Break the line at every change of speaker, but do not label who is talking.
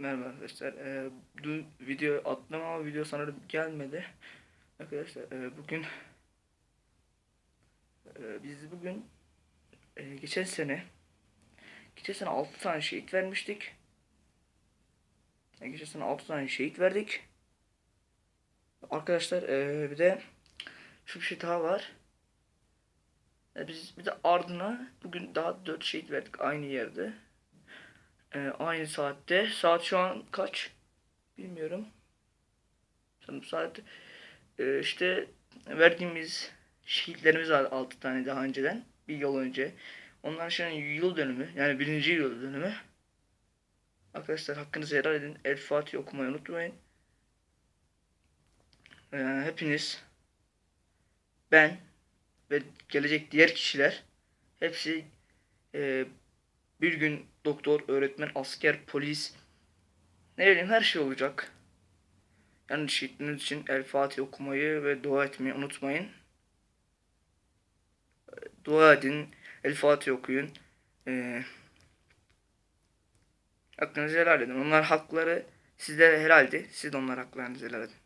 Merhaba arkadaşlar. Ee, dün video attım ama video sanırım gelmedi. Arkadaşlar e, bugün e, biz bugün e, geçen sene geçen sene 6 tane şehit vermiştik. E, geçen sene 6 tane şehit verdik. Arkadaşlar e, bir de şu bir şey daha var. E, biz bir de ardına bugün daha 4 şehit verdik aynı yerde. Ee, aynı saatte. Saat şu an kaç? Bilmiyorum. Sanırım saat e, işte verdiğimiz şehitlerimiz var 6 tane daha önceden. Bir yıl önce. Onların şimdi yıl dönümü. Yani birinci yıl dönümü. Arkadaşlar hakkınızı helal edin. El Fatih okumayı unutmayın. Ee, hepiniz ben ve gelecek diğer kişiler hepsi e, bir gün doktor, öğretmen, asker, polis ne bileyim her şey olacak. Yani şehitleriniz için El Fatih okumayı ve dua etmeyi unutmayın. Dua edin, El Fatih okuyun. Ee, hakkınızı helal edin. Onlar hakları sizlere helaldi. Siz de onlar haklarınızı helal edin.